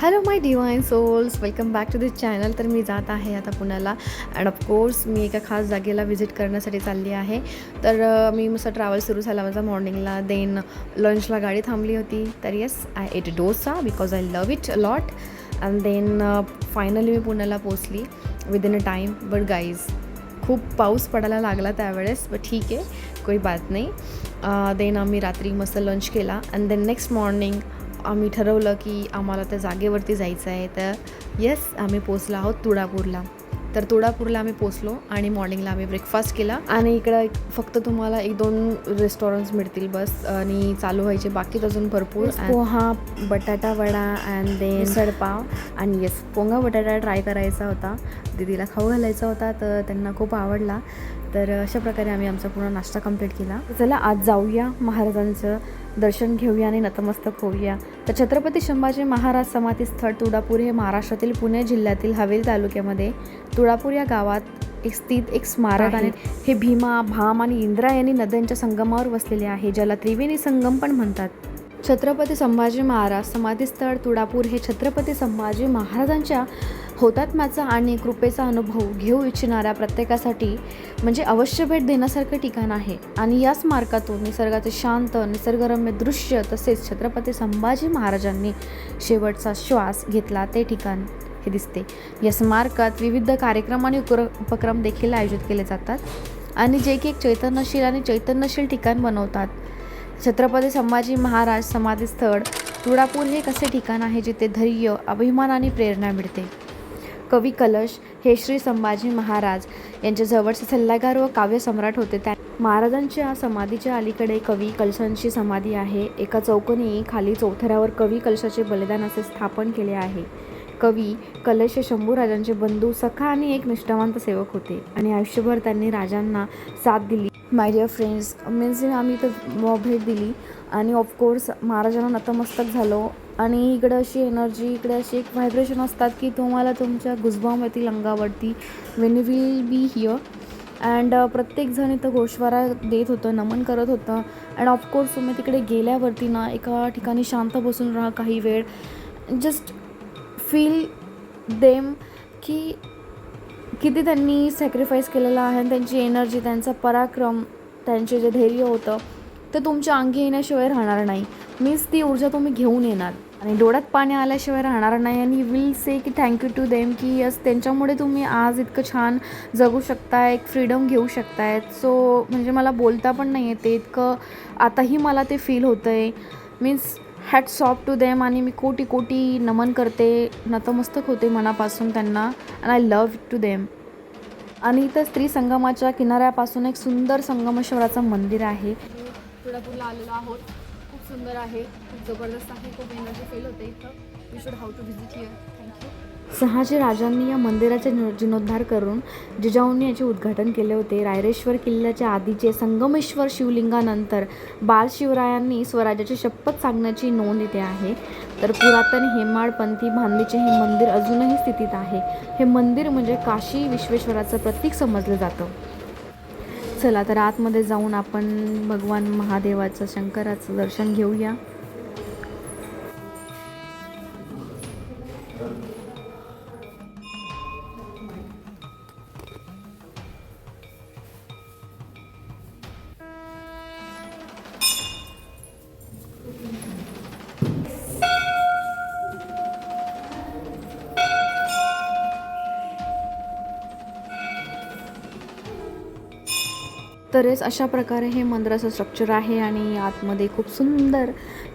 Hello my divine souls welcome back to this channel तर मी जात आहे आता पुण्याला. अँड ऑफकोर्स मी एका खास जागेला व्हिजिट करण्यासाठी चालली आहे. तर मी मस्त ट्रॅव्हल सुरू झाला माझा मॉर्निंगला देन लंचला गाडी थांबली होती. तर yes I ate dosa because I love it lot and then finally मी पुण्याला पोचली within a time but guys खूप पाऊस पडायला लागला त्यावेळेस बट ठीक आहे. कोई बात नाही. देन आम्ही रात्री मस्त लंच केला. अँड देन नेक्स्ट मॉर्निंग आम्ही ठरवलं की आम्हाला त्या जागेवरती जायचं आहे. तर येस आम्ही पोचलो आहोत तुळापूरला. तर तुळापूरला आम्ही पोचलो आणि मॉर्निंगला आम्ही ब्रेकफास्ट केला. आणि इकडं फक्त तुम्हाला एक दोन रेस्टॉरंट्स मिळतील बस. आणि चालू व्हायचे बाकीच अजून भरपूर. पोहा बटाटा वडा अँड दे मिसळपाव आणि येस पोंगा बटाटा ट्राय करायचा होता. दीदीला खाऊ घालायचा होता तर त्यांना खूप आवडला. तर अशा प्रकारे आम्ही आमचा पूर्ण नाश्ता कंप्लीट केला. चला आज जाऊया महाराजांचं दर्शन घेऊया आणि नतमस्तक होऊया. तर छत्रपती संभाजी महाराज समाधी स्थळ तुळापूर हे महाराष्ट्रातील पुणे जिल्ह्यातील हवेली तालुक्यामध्ये. तुळापूर या गावात एक स्थित एक स्मारक आहे. हे भीमा भाम आणि इंद्रायणी नद्यांच्या संगमावर वसलेले आहे ज्याला त्रिवेणी संगम पण म्हणतात. छत्रपती संभाजी महाराज समाधीस्थळ तुळापूर हे छत्रपती संभाजी महाराजांच्या होतात्म्याचा आणि कृपेचा अनुभव घेऊ इच्छिणाऱ्या प्रत्येकासाठी म्हणजे अवश्य भेट देण्यासारखं ठिकाण आहे. आणि या स्मारकातून निसर्गाचे शांत निसर्गरम्य दृश्य तसेच छत्रपती संभाजी महाराजांनी शेवटचा श्वास घेतला ते ठिकाण हे दिसते. या स्मारकात विविध कार्यक्रम आणि उक्र उपक्रम देखील आयोजित केले जातात. आणि जे की एक चैतन्यशील आणि चैतन्यशील ठिकाण बनवतात. छत्रपती संभाजी महाराज समाधी स्थळ तुळापूर हे कसे ठिकाण आहे जिथे धैर्य अभिमान आणि प्रेरणा मिळते. कवी कलश हे श्री संभाजी महाराज यांचे जवळचे सल्लागार व काव्यसम्राट होते. त्या महाराजांच्या समाधीच्या अलीकडे कवी कलशांची समाधी आहे. एका चौकोनी खाली चौथऱ्यावर कवी कलशाचे बलिदान असे स्थापन केले आहे. कवी कलश हे शंभूराजांचे बंधू सखा आणि एक निष्ठावंत सेवक होते. आणि आयुष्यभर त्यांनी राजांना साथ दिली. माय डिअर फ्रेंड्स मीन्स आम्ही इथं भेट दिली. आणि ऑफकोर्स महाराजांना नतमस्तक झालो. आणि इकडं अशी एनर्जी इकडे अशी एक व्हायब्रेशन असतात की तुम्हाला तुमच्या गुजबाम येतील अंगावरती when you will be here and प्रत्येकजण इथं गोषवारा देत होतं नमन करत होतं. अँड ऑफकोर्स तुम्ही तिकडे गेल्यावरती ना एका ठिकाणी शांत बसून राहा काही वेळ. जस्ट फील देम की किती त्यांनी सॅक्रिफाईस केलेलं आहे आणि त्यांची एनर्जी त्यांचा पराक्रम त्यांचे जे धैर्य होतं ते तुमच्या अंगी येण्याशिवाय राहणार नाही. मीन्स ती ऊर्जा तुम्ही घेऊन येणार. आणि डोळ्यात पाणी आल्याशिवाय राहणार नाही आणि विल से की थँक्यू टू देम की यस त्यांच्यामुळे तुम्ही आज इतकं छान जगू शकताय एक फ्रीडम घेऊ शकतायत सो म्हणजे मला बोलता पण नाही येते इतकं आताही मला ते फील होतं आहे मीन्स हॅट सॉफ्ट टू देम आणि मी कोटी कोटी नमन करते. नतमस्तक होते मनापासून त्यांना and I love to them आणि इथं स्त्री संगमाच्या किनाऱ्यापासून एक सुंदर संगमेश्वराचं मंदिर आहे. तुळापूरला आलेलो आहोत. खूप सुंदर आहे. खूप जबरदस्त आहे. खूप एनर्जी फील होते इथं. You should how to visit here Shahaji राजांनी या मंदिराचे जीर्णोद्धार करून जिजाऊंनी याचे उद्घाटन केले होते. रायरेश्वर किल्ल्याच्या आधीचे संगमेश्वर शिवलिंगानंतर बालशिवरायांनी स्वराज्याची शपथ सांगण्याची नोंद इथे आहे. तर पुरातन हेमाडपंथी बांधणीचे हे मंदिर अजूनही स्थितीत आहे. हे मंदिर म्हणजे काशी विश्वेश्वराचं प्रतीक समजलं जातं. चला तर आतमध्ये जाऊन आपण भगवान महादेवाचं शंकराचं दर्शन घेऊया. तरेच अशा प्रकारे हे मंदिराचं स्ट्रक्चर आहे आणि आतमध्ये खूप सुंदर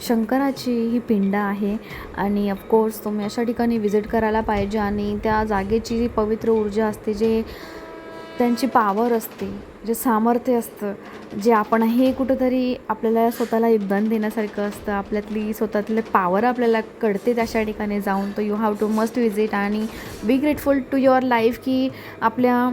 शंकराची ही पिंड आहे. आणि ऑफकोर्स तुम्ही अशा ठिकाणी व्हिजिट करायला पाहिजे आणि त्या जागेची जी पवित्र ऊर्जा असते जे त्यांची पावर असते जे सामर्थ्य असतं जे आपण हे कुठंतरी आपल्याला स्वतःला योगदान देण्यासारखं असतं आपल्यातली स्वतःतले पावर आपल्याला कळते अशा ठिकाणी जाऊन. तो you have to must visit आणि be grateful to your life की आपल्या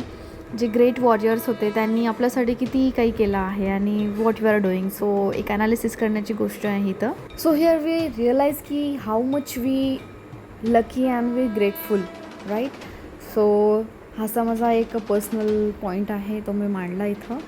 जे ग्रेट वॉरियर्स होते त्यांनी आपल्यासाठी किती काही केलं आहे आणि what you are doing so एक ॲनालिसिस करण्याची गोष्ट आहे इथं. सो हिअर वी रिअलाइज की how much we lucky and we grateful right so हाचा माझा एक पर्सनल पॉईंट आहे तो मी मांडला इथं.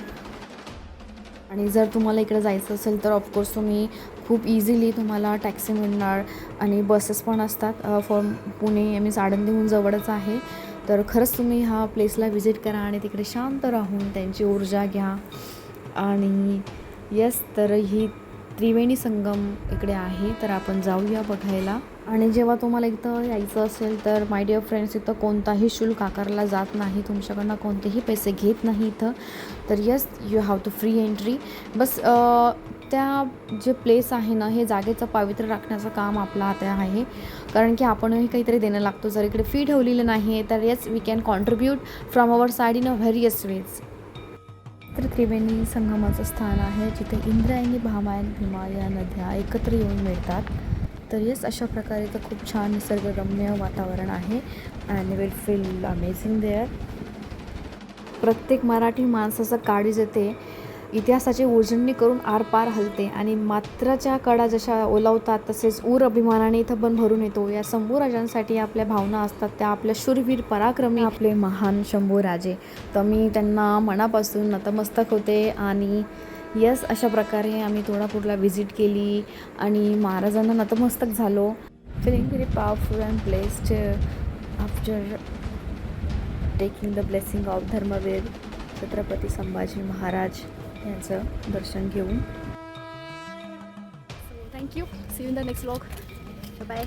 आणि जर तुम्हाला इकडे जायचं असेल तर ऑफकोर्स तुम्ही खूप इझिली तुम्हाला टॅक्सी मिळणार आणि बसेस पण असतात. फॉर पुणे मी आळंदीहून जवळच आहे. तर खरंच तुम्ही ह्या प्लेसला व्हिजिट करा आणि तिकडे शांत राहून त्यांची ऊर्जा घ्या. आणि यस तर ही त्रिवेणी संगम इकडे आहे तर आपण जाऊया बघायला. आणि जेव्हा तुम्हाला इथं यायचं असेल तर माय डिअर फ्रेंड्स इथं कोणताही शुल्क आकारला जात नाही. तुमच्याकडनं कोणतेही पैसे घेत नाही इथं. तर yes you have to free entry बस त्या जे प्लेस आहे ना हे जागेचं पावित्र्य राखण्याचं काम आपलं आता आहे. कारण की आपणही काहीतरी देणं लागतो. जर इकडे फी ठेवलेलं नाही आहे तर yes we can contribute from our side in a various ways तर त्रिवेणी संगमाचं स्थान आहे जिथे इंद्रायणी भामायण भीमा या नद्या एकत्र येऊन मिळतात. तर येस अशा प्रकारे तर खूप छान निसर्गरम्य वातावरण आहे. And will feel amazing there प्रत्येक मराठी माणसाचं काळीज येते. इतिहासाची उजळणी करून आरपार हलते आणि मात्राच्या कडा जशा ओलावतात तसेच ऊर अभिमानाने इथं पण भरून येतो. या शंभूराजांसाठी आपल्या भावना असतात त्या आपल्या शूरवीर पराक्रमी. आपले महान शंभूराजे तर मी त्यांना मनापासून नतमस्तक होते आणि यस अशा प्रकारे आम्ही तुळजापूरला व्हिजिट केली आणि महाराजांना नतमस्तक झालो. Feeling very powerful and blessed after taking the blessing of Dharmaveer Chhatrapati Sambhaji Maharaj यांचं दर्शन घेऊन. Thank you see in the next vlog bye